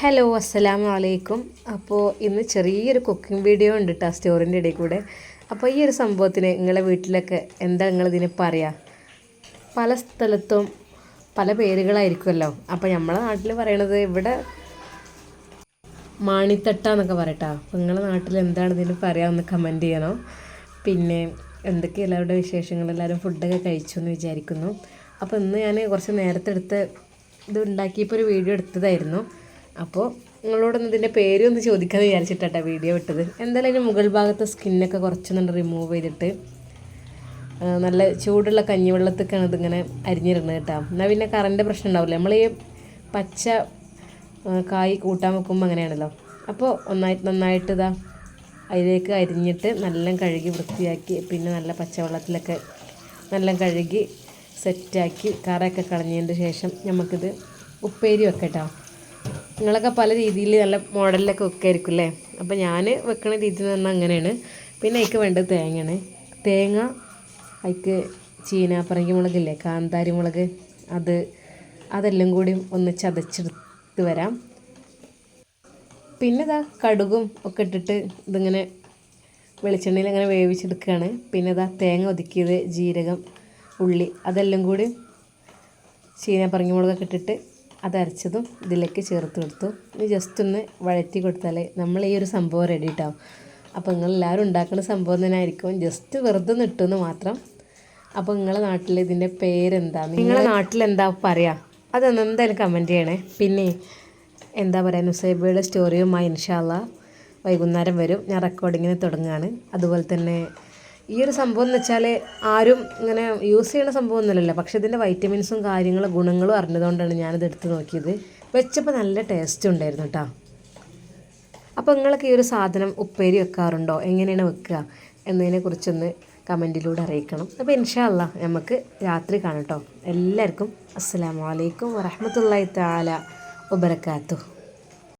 Hello അസ്സലാമു അലൈക്കും അപ്പോൾ ഇന്ന് ചെറിയൊരു കുക്കിംഗ് വീഡിയോ ഉണ്ട് കേട്ടോ സ്റ്റോറിന്റെ ഇടയിൽ കൂടെ. അപ്പോൾ ഈ ഒരു സംഭവത്തിന് നിങ്ങളെ വീട്ടിലൊക്കെ എന്താ നിങ്ങളിതിന് പറയുക പല സ്ഥലത്തും പല പേരുകളായിരിക്കുമല്ലോ. അപ്പോൾ നമ്മളെ നാട്ടിൽ പറയണത് ഇവിടെ മാണിത്തട്ട എന്നൊക്കെ പറയട്ടോ. അപ്പോൾ നിങ്ങളുടെ നാട്ടിൽ എന്താണ് ഇതിന് പറയാമെന്ന് കമന്റ് ചെയ്യണം. പിന്നെ എന്തൊക്കെ എല്ലാവരുടെ വിശേഷങ്ങൾ? എല്ലാവരും ഫുഡൊക്കെ കഴിച്ചു എന്ന് വിചാരിക്കുന്നു. അപ്പോൾ ഇന്ന് ഞാൻ കുറച്ച് നേരത്തെ എടുത്ത് ഇത് ഉണ്ടാക്കിയപ്പോൾ ഒരു വീഡിയോ എടുത്തതായിരുന്നു. അപ്പോൾ നിങ്ങളോടൊന്ന് ഇതിന്റെ പേരൊന്ന് ചോദിക്കാമെന്ന് വിചാരിച്ചിട്ടാ വീഡിയോ വിട്ടത് എന്തായാലും അതിന്റെ മുകൾ ഭാഗത്തെ സ്കിന്നൊക്കെ കുറച്ചൊന്നും റിമൂവ് ചെയ്തിട്ട് നല്ല ചൂടുള്ള കഞ്ഞിവെള്ളത്തൊക്കെയാണ് ഇതിങ്ങനെ അരിഞ്ഞിരുന്നത് കേട്ടോ. എന്നാൽ പിന്നെ കറന്റെ പ്രശ്നം ഉണ്ടാവില്ല? നമ്മൾ ഈ പച്ച കായ് കൂട്ടാൻ വെക്കുമ്പോൾ അങ്ങനെയാണല്ലോ. അപ്പോൾ ഒന്നായിട്ട് നന്നായിട്ട് ഇതാ അതിലേക്ക് അരിഞ്ഞിട്ട് നല്ല കഴുകി വൃത്തിയാക്കി പിന്നെ നല്ല പച്ചവെള്ളത്തിലൊക്കെ നല്ല കഴുകി സെറ്റാക്കി കറയൊക്കെ കളഞ്ഞതിന്റെ ശേഷം നമുക്കിത് ഉപ്പേരി വെക്കട്ടോ. നിങ്ങളൊക്കെ പല രീതിയിൽ നല്ല മോഡലിലൊക്കെ ആയിരിക്കും അല്ലേ അപ്പോൾ ഞാൻ വെക്കുന്ന രീതി എന്ന് പറഞ്ഞാൽ അങ്ങനെയാണ്. പിന്നെ അതിക്ക് വേണ്ടത് തേങ്ങയാണ്. തേങ്ങ അതിക്ക് ചീനാപ്പറങ്കി മുളകില്ലേ കാന്താരി മുളക് അത് അതെല്ലാം കൂടി ഒന്ന് ചതച്ചെടുത്ത് വരാം. പിന്നെ ഇതാ കടുകും ഒക്കെ ഇട്ടിട്ട് ഇതിങ്ങനെ വെളിച്ചെണ്ണയിൽ അങ്ങനെ വേവിച്ചെടുക്കുകയാണ് പിന്നെ ഇതാ തേങ്ങ ഒതുക്കിയത് ജീരകം ഉള്ളി അതെല്ലാം കൂടി ചീന പറങ്ങി മുളകൊക്കെ ഇട്ടിട്ട് അത് അരച്ചതും ഇതിലേക്ക് ചേർത്ത് കൊടുത്തു. ഇനി ജസ്റ്റ് ഒന്ന് വഴറ്റി കൊടുത്താൽ നമ്മൾ ഈ ഒരു സംഭവം റെഡി ആവും അപ്പോൾ നിങ്ങൾ എല്ലാവരും ഉണ്ടാക്കുന്ന സംഭവം തന്നെ ആയിരിക്കും. ജസ്റ്റ് വെറുതെ നിട്ടെന്ന് മാത്രം. അപ്പോൾ നിങ്ങളെ നാട്ടിൽ ഇതിന്റെ പേരെന്താ നിങ്ങളെ നാട്ടിൽ എന്താ പറയുക അതൊന്ന് എന്തായാലും കമന്റ് ചെയ്യണേ. പിന്നെ എന്താ പറയുക നുസൈബയുടെ സ്റ്റോറിയുമായി ഇൻഷാല്ല വൈകുന്നേരം വരും. ഞാൻ റെക്കോർഡിങ്ങിന് തുടങ്ങുകയാണ് അതുപോലെ തന്നെ ഈ ഒരു സംഭവം എന്ന് വെച്ചാൽ ആരും ഇങ്ങനെ യൂസ് ചെയ്യുന്ന സംഭവം ഒന്നുമല്ലല്ലോ. പക്ഷേ ഇതിന്റെ വൈറ്റമിൻസും കാര്യങ്ങളും ഗുണങ്ങളും അറിഞ്ഞതുകൊണ്ടാണ് ഞാനത് എടുത്ത് നോക്കിയത്. വെച്ചപ്പോൾ നല്ല ടേസ്റ്റ് ഉണ്ടായിരുന്നു കേട്ടോ അപ്പോൾ നിങ്ങളൊക്കെ ഈ ഒരു സാധനം ഉപ്പേരി വെക്കാറുണ്ടോ? എങ്ങനെയാണ് വെക്കുക എന്നതിനെക്കുറിച്ചൊന്ന് കമന്റിലൂടെ അറിയിക്കണം. അപ്പോൾ ഇൻഷാല്ല നമുക്ക് രാത്രി കാണട്ടോ എല്ലാവർക്കും അസ്സാം വലൈക്കും വറഹമത്തല്ലാഹി താല വബർക്കാത്തു